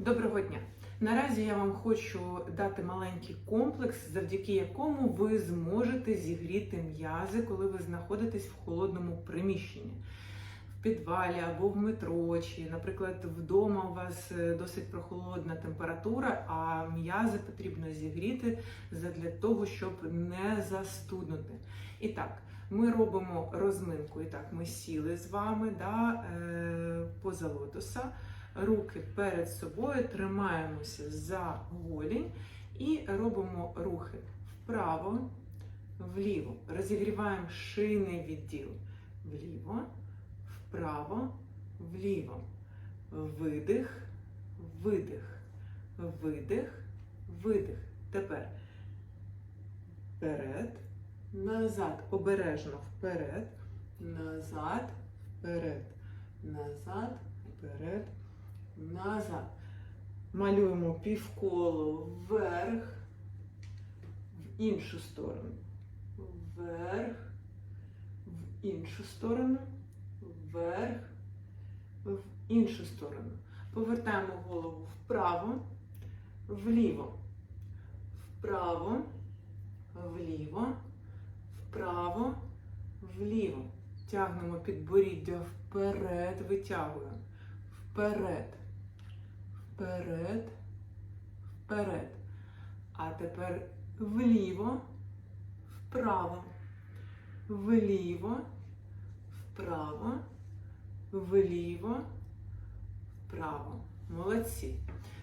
Доброго дня! Наразі я вам хочу дати маленький комплекс, завдяки якому ви зможете зігріти м'язи, коли ви знаходитесь в холодному приміщенні. В підвалі або в метро, чи, наприклад, вдома у вас е, досить прохолодна температура, а м'язи потрібно зігріти для того, щоб не застуднути. І так, ми робимо розминку. І так, ми сіли з вами да, е, поза лотоса руки перед собою, тримаємося за голінь і робимо рухи вправо, вліво. Розігріваємо шийний відділ. Вліво, вправо, вліво. Видих, видих, видих, видих. Тепер вперед, назад, обережно вперед, назад, вперед, назад, вперед назад. Малюємо півколо вверх, в іншу сторону. Вверх, в іншу сторону, вверх, в іншу сторону. Повертаємо голову вправо, вліво, вправо, вліво, вправо, вліво. Тягнемо підборіддя вперед, витягуємо. Вперед вперед, вперед. А тепер вліво, вправо, вліво, вправо, вліво, вправо. Молодці.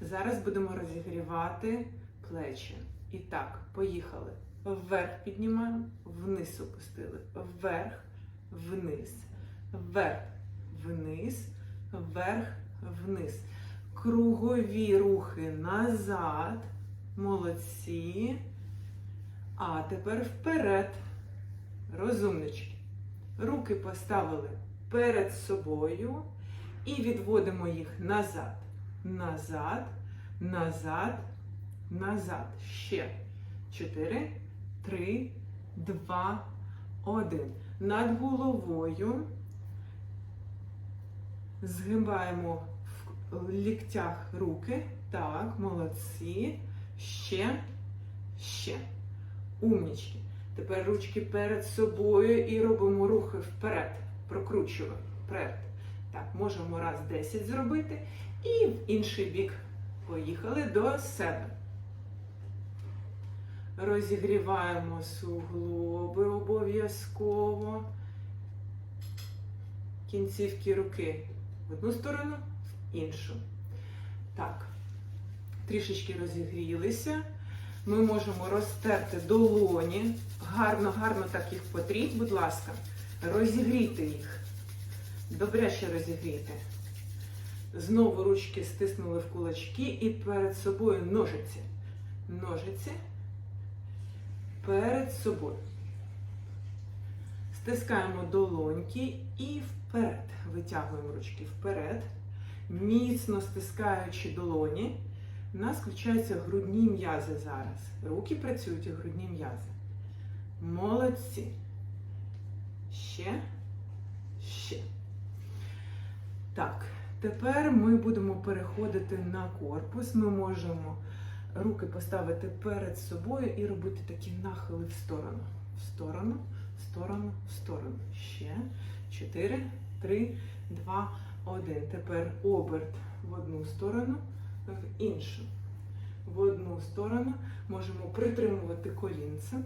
Зараз будемо розігрівати плечі. І так, поїхали. Вверх піднімаємо, вниз опустили. Вверх, вниз, вверх, вниз, вверх, вниз кругові рухи назад. Молодці. А тепер вперед. Розумнички. Руки поставили перед собою і відводимо їх назад. Назад, назад, назад. Ще. Чотири, три, два, один. Над головою згибаємо в ліктях руки. Так, молодці. Ще, ще. Умнічки. Тепер ручки перед собою і робимо рухи вперед. Прокручуємо. Вперед. Так, можемо раз 10 зробити. І в інший бік. Поїхали до себе. Розігріваємо суглоби обов'язково. Кінцівки руки в одну сторону, іншу. Так, трішечки розігрілися. Ми можемо розтерти долоні. Гарно-гарно так їх потріть, будь ласка, розігрійте їх. Добряще розігрійте. Знову ручки стиснули в кулачки і перед собою ножиці. Ножиці перед собою. Стискаємо долоньки і вперед. Витягуємо ручки вперед міцно стискаючи долоні, у нас включаються грудні м'язи зараз. Руки працюють і грудні м'язи. Молодці. Ще, ще. Так, тепер ми будемо переходити на корпус. Ми можемо руки поставити перед собою і робити такі нахили в сторону. В сторону, в сторону, в сторону. Ще. Чотири, три, два. Один. Тепер оберт в одну сторону, в іншу. В одну сторону можемо притримувати колінце.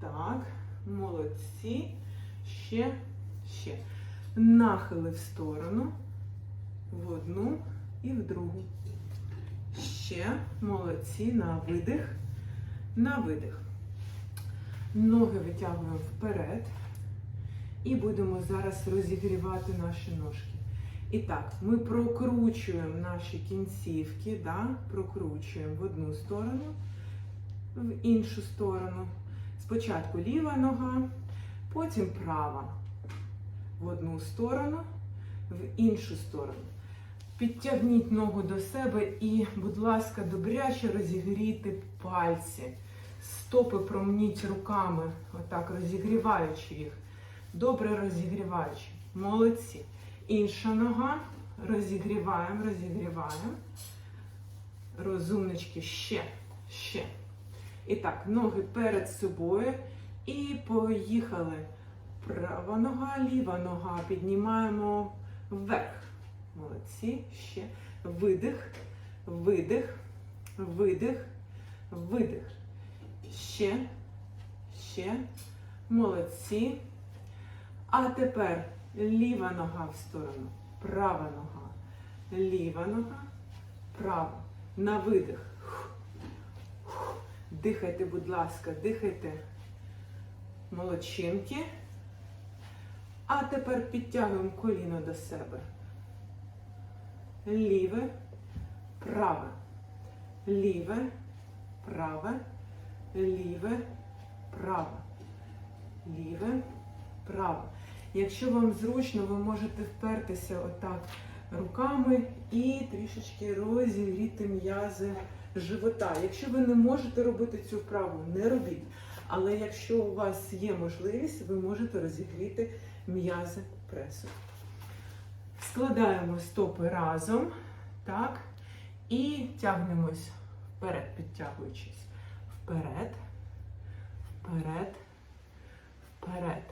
Так, молодці. Ще, ще. Нахили в сторону, в одну і в другу. Ще молодці на видих, на видих. Ноги витягуємо вперед. І будемо зараз розігрівати наші ножки. І так, ми прокручуємо наші кінцівки, да? прокручуємо в одну сторону, в іншу сторону. Спочатку ліва нога, потім права. В одну сторону, в іншу сторону. Підтягніть ногу до себе і, будь ласка, добряче розігрійте пальці. Стопи промніть руками, отак розігріваючи їх. Добре розігріваючи. Молодці. Інша нога. Розігріваємо, розігріваємо. Розумнички, ще, ще. І так, ноги перед собою. І поїхали. Права нога, ліва нога. Піднімаємо вверх. Молодці. Ще. Видих, видих, видих, видих. Ще, ще. Молодці. А тепер ліва нога в сторону, права нога, ліва нога, права. На видих. Дихайте, будь ласка, дихайте. Молодчинки. А тепер підтягуємо коліно до себе. Ліве, праве. Ліве, праве, ліве, праве. Ліве, праве. Якщо вам зручно, ви можете впертися отак руками і трішечки розігріти м'язи живота. Якщо ви не можете робити цю вправу, не робіть. Але якщо у вас є можливість, ви можете розігріти м'язи пресу. Складаємо стопи разом, так, і тягнемось вперед, підтягуючись. Вперед, вперед, вперед.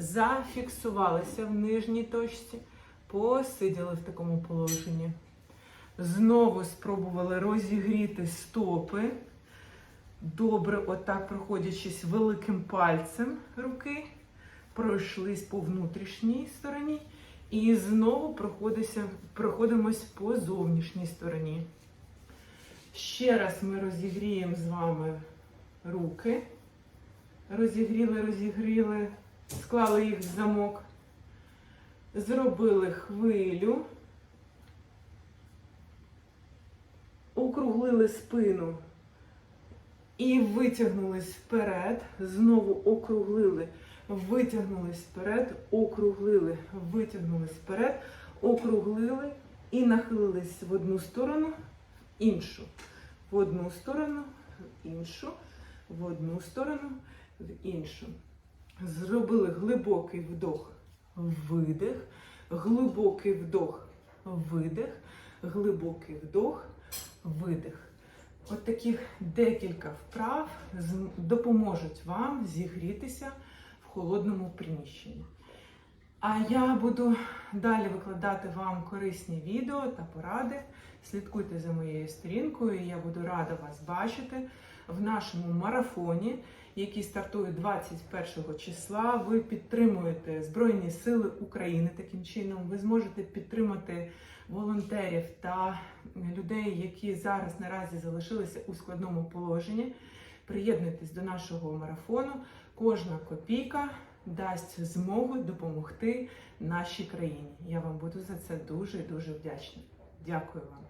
Зафіксувалися в нижній точці, посиділи в такому положенні. Знову спробували розігріти стопи. Добре, отак проходячись великим пальцем руки, пройшлись по внутрішній стороні. І знову проходимось по зовнішній стороні. Ще раз ми розігріємо з вами руки. Розігріли, розігріли, склали їх в замок. Зробили хвилю. Округлили спину і витягнулись вперед. Знову округлили, витягнулись вперед, округлили, витягнулись вперед, округлили і нахилились в одну сторону, в іншу. В одну сторону, в іншу, в одну сторону, в іншу. Зробили глибокий вдох, видих, глибокий вдох, видих, глибокий вдох, видих. От таких декілька вправ допоможуть вам зігрітися в холодному приміщенні. А я буду далі викладати вам корисні відео та поради. Слідкуйте за моєю сторінкою. Я буду рада вас бачити в нашому марафоні, який стартує 21 числа. Ви підтримуєте Збройні Сили України таким чином. Ви зможете підтримати волонтерів та людей, які зараз наразі залишилися у складному положенні. Приєднуйтесь до нашого марафону. Кожна копійка дасть змогу допомогти нашій країні. Я вам буду за це дуже дуже вдячна. Дякую вам.